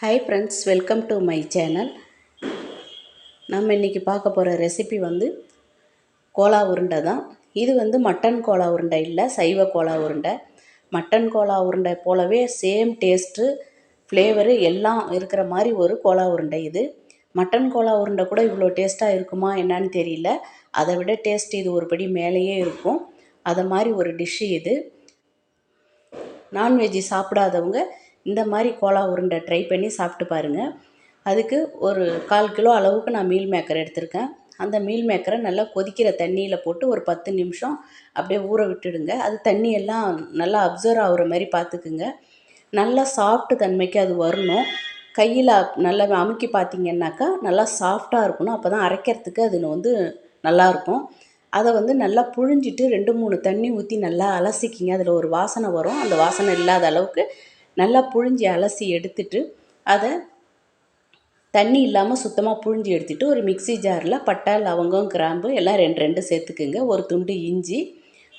Hi friends welcome to my channel நம்ம இன்றைக்கி பார்க்க போகிற ரெசிபி வந்து கோலா உருண்டை தான். இது வந்து மட்டன் கோலா உருண்டை இல்லை சைவ கோலா உருண்டை. மட்டன் கோலா உருண்டை போலவே சேம் டேஸ்ட்டு ஃப்ளேவரு எல்லாம் இருக்கிற மாதிரி ஒரு கோலா உருண்டை இது. மட்டன் கோலா உருண்டை கூட இவ்வளோ டேஸ்ட்டாக இருக்குமா என்னன்னு தெரியல. அதை விட டேஸ்ட் இது ஒரு படி மேலேயே இருக்கும். அதை மாதிரி ஒரு டிஷ்ஷு இது. நான்வெஜ்ஜி சாப்பிடாதவங்க இந்த மாதிரி கோலா உருண்டை ட்ரை பண்ணி சாப்பிட்டு பாருங்கள் அதுக்கு ஒரு கால் கிலோ அளவுக்கு நான் மீல் மேக்கர் எடுத்திருக்கேன். அந்த மீல் மேக்கரை நல்லா கொதிக்கிற தண்ணியில் போட்டு ஒரு பத்து நிமிஷம் அப்படியே ஊற விட்டுடுங்க. அது தண்ணி எல்லாம் நல்லா அப்சர்வ் ஆகுற மாதிரி பார்த்துக்குங்க நல்லா சாஃப்ட் தன்மைக்கு அது வரணும். கையில் நல்லா அமுக்கி பார்த்தீங்கன்னாக்கா நல்லா சாஃப்டாக இருக்கணும். அப்போ தான் அரைக்கிறதுக்கு அது வந்து நல்லாயிருக்கும் அதை வந்து நல்லா புழிஞ்சிட்டு ரெண்டு மூணு தண்ணி ஊற்றி நல்லா அலசிக்கிங்க. அதில் ஒரு வாசனை வரும். அந்த வாசனை இல்லாத அளவுக்கு நல்லா புழிஞ்சி அலசி எடுத்துட்டு அதை தண்ணி இல்லாமல் சுத்தமாக புழிஞ்சி எடுத்துட்டு ஒரு மிக்ஸி ஜாரில் பட்டை லவங்கம் கிராம்பு எல்லாம் ரெண்டு ரெண்டு சேர்த்துக்குங்க. ஒரு துண்டு இஞ்சி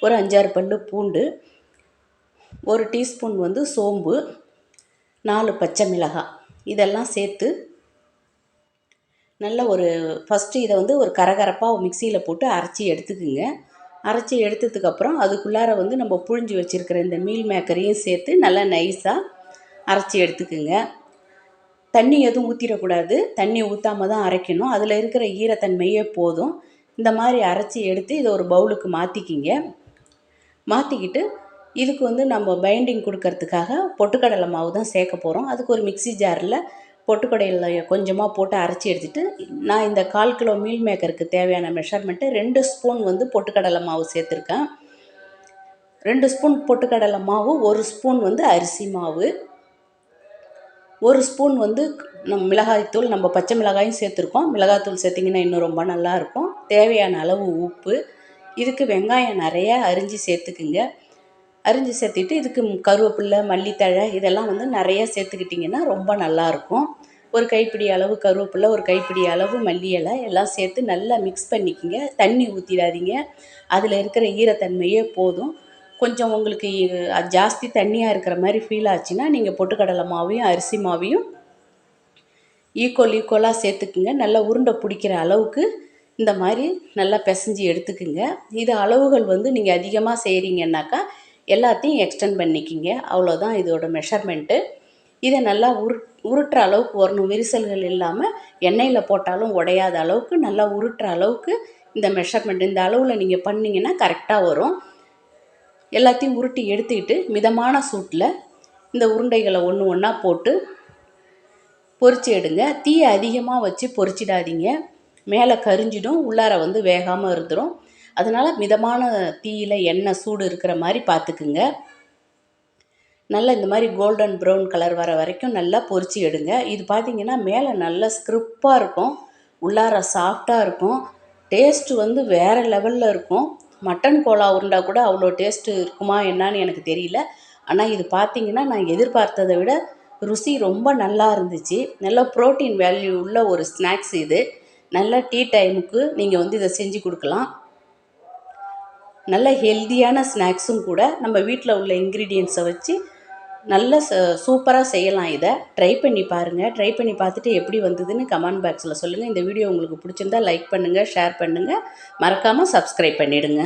ஒரு அஞ்சாறு பல் பூண்டு ஒரு டீஸ்பூன் வந்து சோம்பு நாலு பச்சை மிளகாய் இதெல்லாம் சேர்த்து நல்ல ஒரு ஃபஸ்ட்டு இதை வந்து ஒரு கரகரப்பாக மிக்சியில் போட்டு அரைச்சி எடுத்துக்குங்க. அரைச்சி எடுத்ததுக்கப்புறம் அதுக்குள்ளார வந்து நம்ம புழிஞ்சு வச்சுருக்கிற இந்த மீல் மேக்கரையும் சேர்த்து நல்லா நைஸாக அரைச்சி எடுத்துக்குங்க. தண்ணி எதுவும் ஊற்றிடக்கூடாது தண்ணி ஊற்றாம தான் அரைக்கணும். அதில் இருக்கிற ஈரத்தன்மையே போதும். இந்த மாதிரி அரைச்சி எடுத்து இதை ஒரு பவுலுக்கு மாற்றிக்கிங்க மாற்றிக்கிட்டு இதுக்கு வந்து நம்ம பைண்டிங் கொடுக்கறதுக்காக பொட்டுக்கடலை மாவு தான் சேர்க்க போகிறோம் அதுக்கு ஒரு மிக்ஸி ஜாரில் பொட்டுக்கடையில் கொஞ்சமாக போட்டு அரைச்சி எடுத்துகிட்டு நான் இந்த கால் கிலோ மீல் மேக்கருக்கு தேவையான மெஷர்மெண்ட்டு ரெண்டு ஸ்பூன் வந்து பொட்டுக்கடலை மாவு சேர்த்துருக்கேன். ரெண்டு ஸ்பூன் பொட்டுக்கடலை மாவு ஒரு ஸ்பூன் வந்து அரிசி மாவு ஒரு ஸ்பூன் வந்து நம் மிளகாய்த்தூள் நம்ம பச்சை மிளகாயும் சேர்த்துருக்கோம். மிளகாய்த்தூள் சேர்த்திங்கன்னா இன்னும் ரொம்ப நல்லாயிருக்கும் தேவையான அளவு உப்பு இதுக்கு வெங்காயம் நிறையா அரிஞ்சு சேர்த்துக்குங்க. அரிஞ்சு சேர்த்துட்டு இதுக்கு கருவேப்பில்லை மல்லித்தழை இதெல்லாம் வந்து நிறைய சேர்த்துக்கிட்டிங்கன்னா ரொம்ப நல்லாயிருக்கும். ஒரு கைப்பிடி அளவு கருவேப்பில்லை ஒரு கைப்பிடி அளவு மல்லி இலை எல்லாம் சேர்த்து நல்லா மிக்ஸ் பண்ணிக்கோங்க. தண்ணி ஊற்றிடாதீங்க அதில் இருக்கிற ஈரத்தன்மையே போதும். கொஞ்சம் உங்களுக்கு அது ஜாஸ்தி தண்ணியாக இருக்கிற மாதிரி ஃபீல் ஆச்சுன்னா நீங்கள் பொட்டுக்கடலை மாவையும் அரிசி மாவையும் ஈக்குவல் ஈக்குவலாக சேர்த்துக்குங்க. நல்லா உருண்டை பிடிக்கிற அளவுக்கு இந்த மாதிரி நல்லா பிசைஞ்சு எடுத்துக்குங்க. இது அளவுகள் வந்து நீங்கள் அதிகமாக செய்கிறீங்கன்னாக்கா எல்லாத்தையும் எக்ஸ்டெண்ட் பண்ணிக்கிங்க. அவ்வளோதான் இதோட மெஷர்மெண்ட்டு இதை நல்லா உரு உருட்டுற அளவுக்கு வரணும். விரிசல்கள் இல்லாமல் எண்ணெயில் போட்டாலும் உடையாத அளவுக்கு நல்லா உருட்டுற அளவுக்கு இந்த மெஷர்மெண்ட் இந்த அளவில் நீங்கள் பண்ணிங்கன்னா கரெக்டாக வரும். எல்லாத்தையும் உருட்டி எடுத்துக்கிட்டு மிதமான சூட்டில் இந்த உருண்டைகளை ஒன்று ஒன்றா போட்டு பொறிச்சு எடுங்க. தீயை அதிகமாக வச்சு பொறிச்சிடாதீங்க. மேலே கரிஞ்சிடும் உள்ளார வந்து வேகாமல் இருந்துடும் அதனால் மிதமான தீயில் எண்ணெய் சூடு இருக்கிற மாதிரி பார்த்துக்குங்க. நல்லா இந்த மாதிரி கோல்டன் ப்ரௌன் கலர் வர வரைக்கும் நல்லா பொறிச்சு எடுங்க. இது பார்த்திங்கன்னா மேலே நல்லா ஸ்க்ரிப்பாக இருக்கும். உள்ளார சாஃப்டாக இருக்கும். டேஸ்ட்டு வந்து வேறு லெவலில் இருக்கும். மட்டன் கோலா உருண்டா கூட அவ்வளோ டேஸ்ட்டு இருக்குமா என்னான்னு எனக்கு தெரியல. ஆனால் இது பார்த்திங்கன்னா நான் எதிர்பார்த்ததை விட ருசி ரொம்ப நல்லா இருந்துச்சு. நல்ல ப்ரோட்டீன் வேல்யூ உள்ள ஒரு ஸ்நாக்ஸ் இது. நல்ல டீ டைமுக்கு நீங்கள் வந்து இதை செஞ்சு கொடுக்கலாம். நல்ல ஹெல்த்தியான ஸ்நாக்ஸும் கூட நம்ம வீட்டில் உள்ள இன்க்ரீடியன்ஸை வச்சு நல்ல ச சூப்பராக செய்யலாம் இதை. ட்ரை பண்ணி பாருங்கள் ட்ரை பண்ணி பார்த்துட்டு எப்படி வந்ததுன்னு கமெண்ட் பாக்ஸில் சொல்லுங்கள் இந்த வீடியோ உங்களுக்கு பிடிச்சிருந்தா லைக் பண்ணுங்கள் ஷேர் பண்ணுங்கள் மறக்காமல் சப்ஸ்கிரைப் பண்ணிவிடுங்க